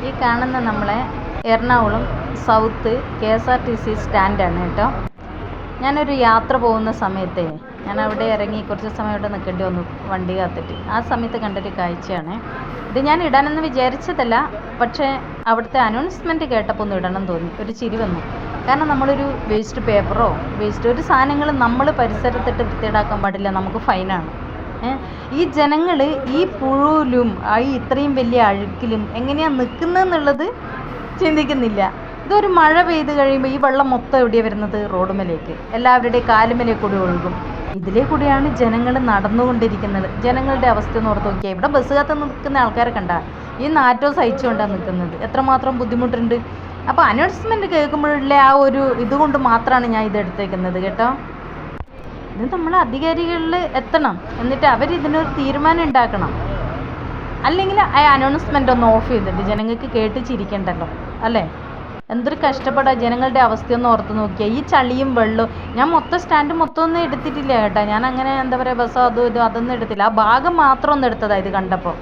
ഈ കാണുന്ന നമ്മളെ Ernakulam south K S R T C സ്റ്റാൻഡാണ് കേട്ടോ. ഞാനൊരു യാത്ര പോകുന്ന സമയത്തെ ഞാൻ അവിടെ ഇറങ്ങി കുറച്ച് സമയം അവിടെ നിൽക്കേണ്ടി വന്നു വണ്ടി കാത്തിട്ട്. ആ സമയത്ത് കണ്ടൊരു കാഴ്ചയാണ്. ഇത് ഞാൻ ഇടാനെന്ന് വിചാരിച്ചതല്ല പക്ഷേ അവിടുത്തെ അനൗൺസ്മെന്റ് കേട്ടപ്പോൾ ഒന്ന് ഇടണം തോന്നി. ഒരു ചിരി വന്നു. കാരണം നമ്മളൊരു വേസ്റ്റ് പേപ്പറോ വേസ്റ്റ് ഒരു സാധനങ്ങൾ നമ്മൾ പരിസരത്തിട്ട് വൃത്തിയിടാക്കാൻ പാടില്ല നമുക്ക് ഫൈനാണ്? ഈ ജനങ്ങൾ ഈ പുഴുവിലും ഈ ഇത്രയും വലിയ അഴുക്കിലും എങ്ങനെയാണ് നിൽക്കുന്നതെന്നുള്ളത് ചിന്തിക്കുന്നില്ല. ഇതൊരു മഴ പെയ്ത് കഴിയുമ്പോൾ ഈ വെള്ളം മൊത്തം എവിടെയാണ് വരുന്നത്? റോഡുമലേക്ക് എല്ലാവരുടെയും കാലുമലേ കൂടി ഒഴുകും. ഇതിലേ കൂടിയാണ് ജനങ്ങൾ നടന്നുകൊണ്ടിരിക്കുന്നത്. ജനങ്ങളുടെ അവസ്ഥ ഒന്ന് ഓർത്ത് നോക്കിയാൽ ഇവിടെ ബസ് കാത്ത് നിൽക്കുന്ന ആൾക്കാരെ കണ്ട. ഈ നാറ്റോ സഹിച്ചുകൊണ്ടാണ് നിൽക്കുന്നത്. എത്രമാത്രം ബുദ്ധിമുട്ടുണ്ട്. അപ്പോൾ അനൗൺസ്മെന്റ് കേൾക്കുമ്പോഴുള്ള ആ ഒരു ഇതുകൊണ്ട് മാത്രമാണ് ഞാൻ ഇത് എടുത്തേക്കുന്നത് കേട്ടോ. ഇത് നമ്മൾ അധികാരികളിൽ എത്തണം. എന്നിട്ട് അവർ ഇതിനൊരു തീരുമാനം ഉണ്ടാക്കണം. അല്ലെങ്കിൽ ആ അനൗൺസ്മെന്റ് ഒന്ന് ഓഫ് ചെയ്തിട്ട് ജനങ്ങൾക്ക് കേട്ട് ചിരിക്കണ്ടല്ലോ അല്ലേ? എന്തൊരു കഷ്ടപ്പെടാ ജനങ്ങളുടെ അവസ്ഥയൊന്ന് ഓർത്ത് നോക്കിയാൽ ഈ ചളിയും വെള്ളവും ഞാൻ മൊത്തം സ്റ്റാൻഡ് മൊത്തം ഒന്നും എടുത്തിട്ടില്ല കേട്ടോ. ഞാൻ അങ്ങനെ എന്താ പറയുക ബസ്സോ അതും ഇതും അതൊന്നും എടുത്തില്ല. ആ ഭാഗം മാത്രം ഒന്ന് എടുത്തതാണ് ഇത് കണ്ടപ്പോൾ